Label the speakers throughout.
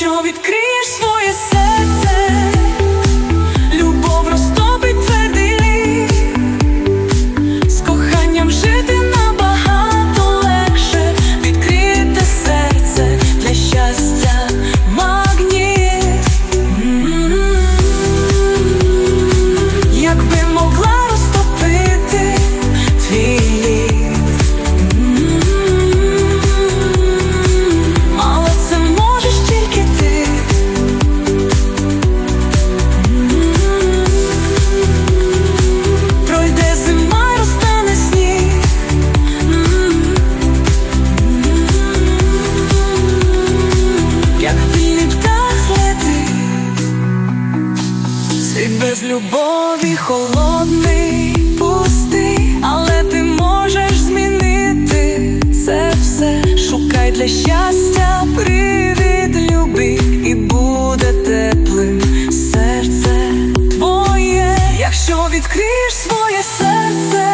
Speaker 1: Якщо відкриєш своє серце, Світ без любові холодний, пустий, але ти можеш змінити це все. Шукай для щастя привід любий, і буде теплим серце твоє, якщо відкриєш своє серце,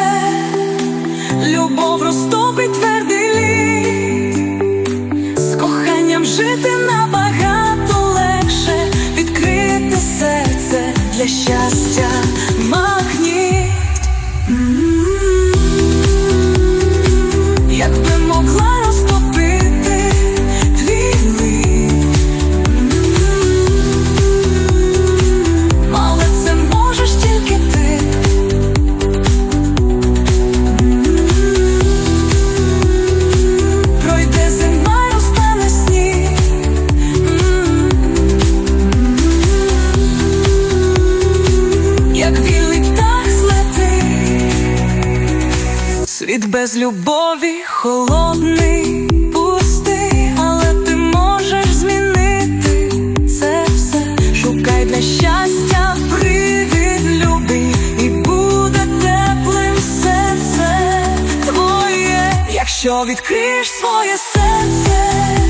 Speaker 1: любов розтопить Світ без любові холодний, пустий, але ти можеш змінити це все. Шукай для щастя привід любий, і буде теплим серце твоє, якщо відкриєш своє серце.